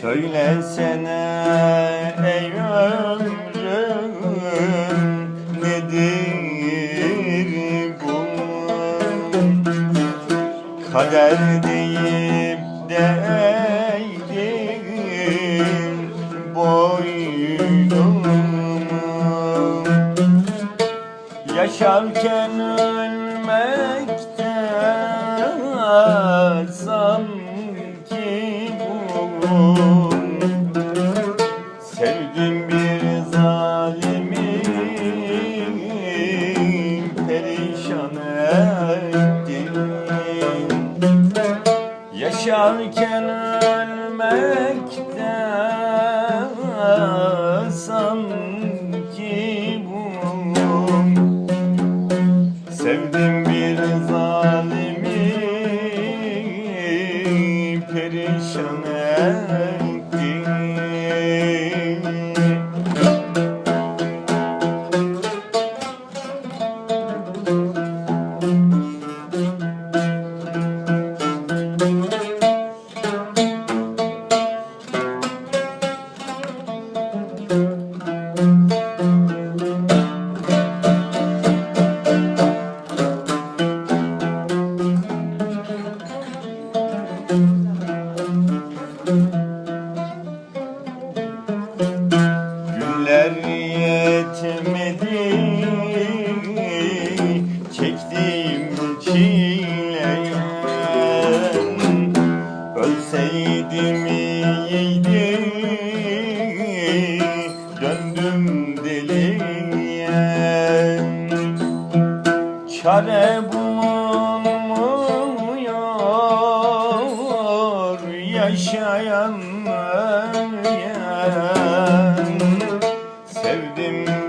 Söylesene ey ömrüm nedir bu? Kader deyip de eğdim boynumu? Yaşarken ölmekte sanki ettim Yaşarken ölmekte sanki bu. Sevdim bir zalimi perişan etti çektiğim çileye Ölseydim iyiydi döndüm deliye. Çare bulunmuyor yaşayan ölyen Sevdim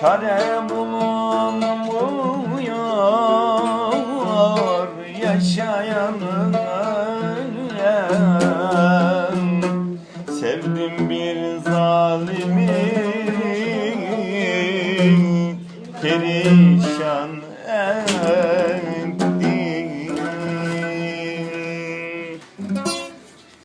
Çare bulunmuyor yaşayanın Sevdim bir zalimi perişan